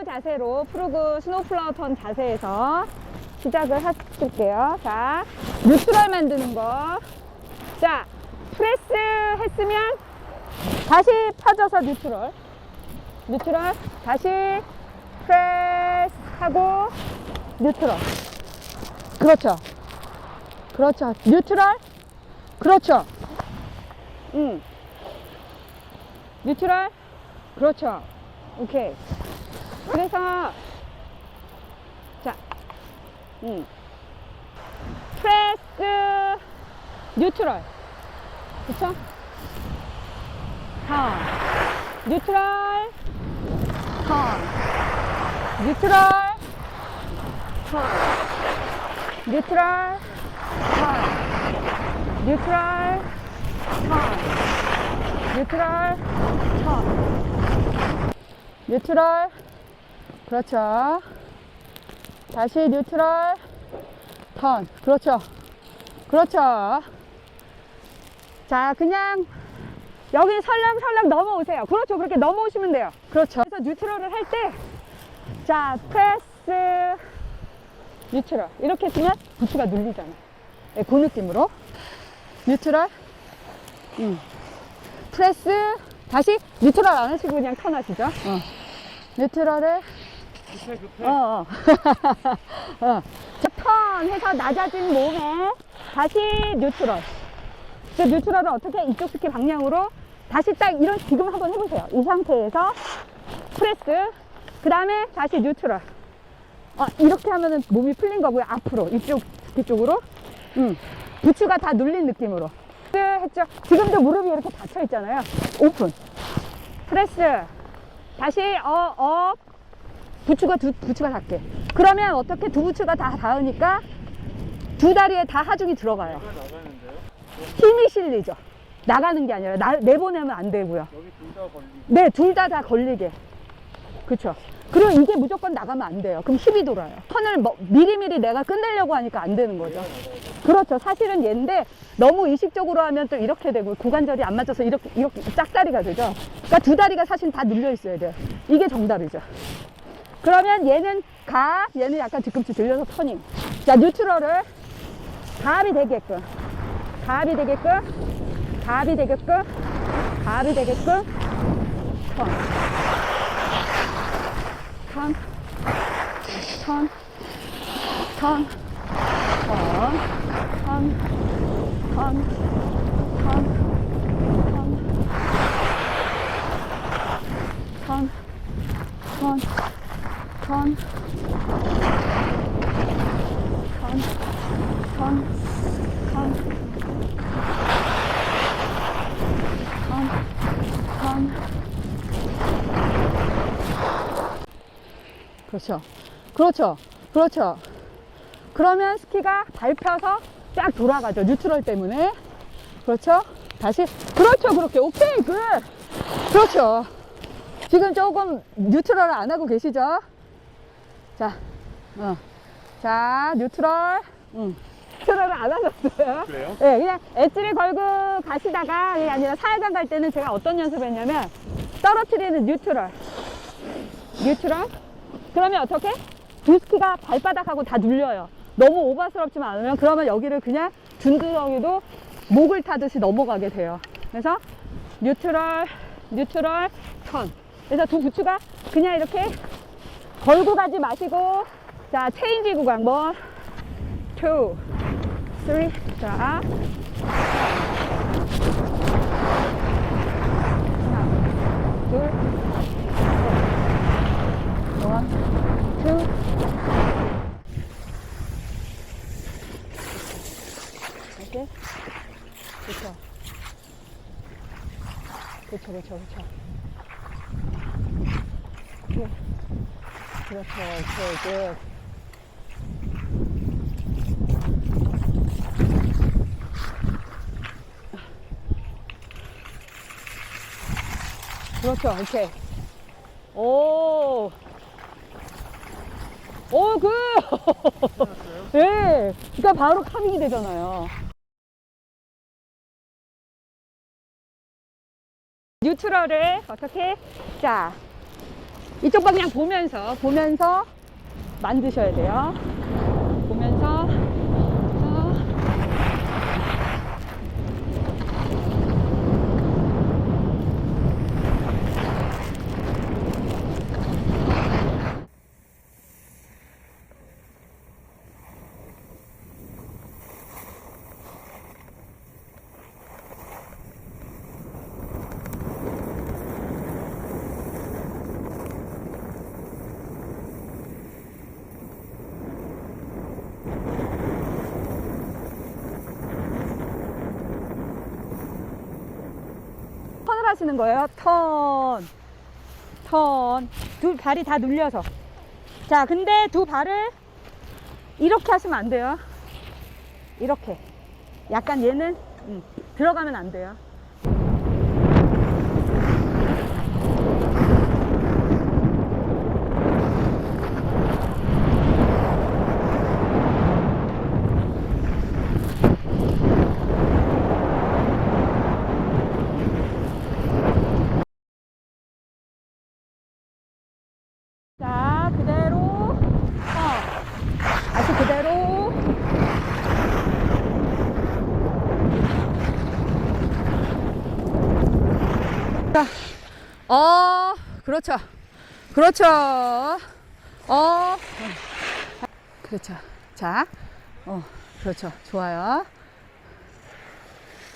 프로그 자세로 프로그 스노플라워 턴 자세에서 시작을 하실게요. 자, 뉴트럴 만드는 거. 자, 프레스 했으면 다시 펴져서 뉴트럴. 뉴트럴. 다시 프레스 하고 뉴트럴. 그렇죠. 그렇죠. 뉴트럴. 그렇죠. 음. 뉴트럴. 그렇죠. 오케이. 그래서 자, 음. 프레스 뉴트럴. 그쵸? 턴. 뉴트럴. 턴. 뉴트럴. 턴. 뉴트럴. 턴. 뉴트럴. 턴. 뉴트럴. 턴. 뉴트럴. 그렇죠. 다시 뉴트럴. 턴. 그렇죠. 그렇죠. 자, 그냥 여기 설렁설렁 넘어오세요. 그렇죠. 그렇게 넘어오시면 돼요. 그렇죠. 그래서 뉴트럴을 할 때, 자, 프레스, 뉴트럴. 이렇게 쓰면 부츠가 눌리잖아요. 네, 그 느낌으로. 뉴트럴. 음. 프레스. 다시 뉴트럴 안 하시고 그냥 턴 하시죠. 어. 뉴트럴을 급해 급해. 어, 어. 어. 자, 턴 해서 낮아진 몸에 다시 뉴트럴. 그 뉴트럴을 어떻게 이쪽 스키 방향으로 다시 딱 이런 지금 한번 해보세요. 이 상태에서 프레스. 그 다음에 다시 뉴트럴. 어, 이렇게 하면은 몸이 풀린 거고요. 앞으로 이쪽 스키 쪽으로. 음. 부츠가 다 눌린 느낌으로. 네, 했죠. 지금도 무릎이 이렇게 닫혀 있잖아요. 오픈. 프레스. 다시 어, 업. 부츠가 두 부츠가 닿게. 그러면 어떻게 두 부츠가 다 닿으니까 두 다리에 다 하중이 들어가요. 힘이 실리죠. 나가는 게 아니라 나, 내보내면 안 되고요. 네, 둘 다 다 걸리게. 그쵸. 그리고 이게 무조건 나가면 안 돼요. 그럼 힙이 돌아요. 턴을 뭐, 미리미리 내가 끝내려고 하니까 안 되는 거죠. 그렇죠. 사실은 얘인데 너무 의식적으로 하면 또 이렇게 되고 고관절이 안 맞아서 이렇게, 이렇게 짝다리가 되죠. 그러니까 두 다리가 사실 다 눌려 있어야 돼요. 이게 정답이죠. 그러면 얘는 가, 얘는 약간 뒤꿈치 들려서 터닝. 자, 뉴트럴을 가압이 되게끔. 가압이 되게끔. 가압이 되게끔. 가압이 되게끔. 턴. 턴. 턴. 턴. 턴. 턴. 턴. 턴. 턴. 턴. 턴. 턴. 턴. 턴. 턴. 턴. 턴. 그렇죠. 그렇죠. 그렇죠. 그러면 스키가 밟혀서 쫙 돌아가죠. 뉴트럴 때문에. 그렇죠. 다시. 그렇죠. 그렇게. 오케이. 그. 그렇죠. 지금 조금 뉴트럴을 안 하고 계시죠? 자, 어. 자, 뉴트럴. 응. 뉴트럴을 안 하셨어요. 그래요? 네, 그냥 엣지를 걸고 가시다가 그게 아니라 사회관 갈 때는 제가 어떤 연습을 했냐면 떨어뜨리는 뉴트럴. 뉴트럴. 그러면 어떻게? 두 스키가 발바닥하고 다 눌려요. 너무 오버스럽지만 않으면 그러면 여기를 그냥 둔두덩이도 목을 타듯이 넘어가게 돼요. 그래서 뉴트럴, 뉴트럴, 턴. 그래서 두 부츠가 그냥 이렇게 걸고 가지 마시고. 자 체인지 구간 뭐 투, 쓰리 자. 하나 둘 원, 투 오케이? 그쵸. 그쵸 그쵸 그쵸 오케이. 그렇죠. 오케이, 굿. 그렇죠. 오케이. 오. 오, 그. 예. 그러니까 바로 카빙이 되잖아요. 뉴트럴을 어떻게? 자, 이쪽 방향 보면서 보면서 만드셔야 돼요. 보면서 어. 턴을 하시는 거예요. 턴. 턴. 두 발이 다 눌려서. 자, 근데 두 발을 이렇게 하시면 안 돼요. 이렇게. 약간 얘는 음, 들어가면 안 돼요. 자, 그대로. 어. 다시 그대로. 자, 어, 그렇죠. 그렇죠. 어, 그렇죠. 자, 어, 그렇죠. 좋아요.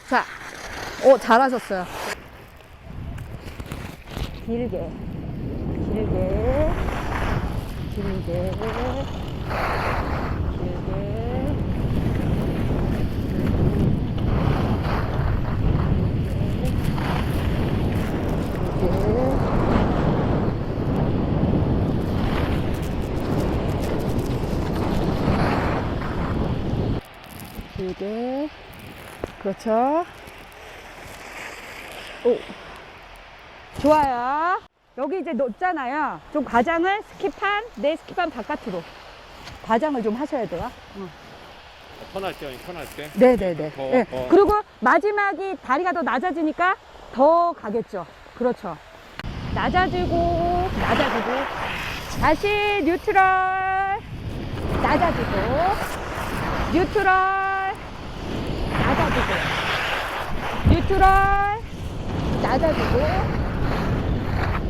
자, 오, 잘하셨어요. 길게. 길게 길게. 길게. 길게. 그렇죠? 오. 좋아요. 여기 이제 놓잖아요. 좀 과장을 스킵한, 내 스킵한 바깥으로. 과장을 좀 하셔야 돼요. 턴할 때, 아니, 턴할 때. 네네네. 더, 네. 더. 그리고 마지막이 다리가 더 낮아지니까 더 가겠죠. 그렇죠. 낮아지고, 낮아지고. 다시 뉴트럴. 낮아지고. 뉴트럴. 낮아지고. 뉴트럴. 낮아지고.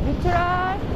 뉴트럴.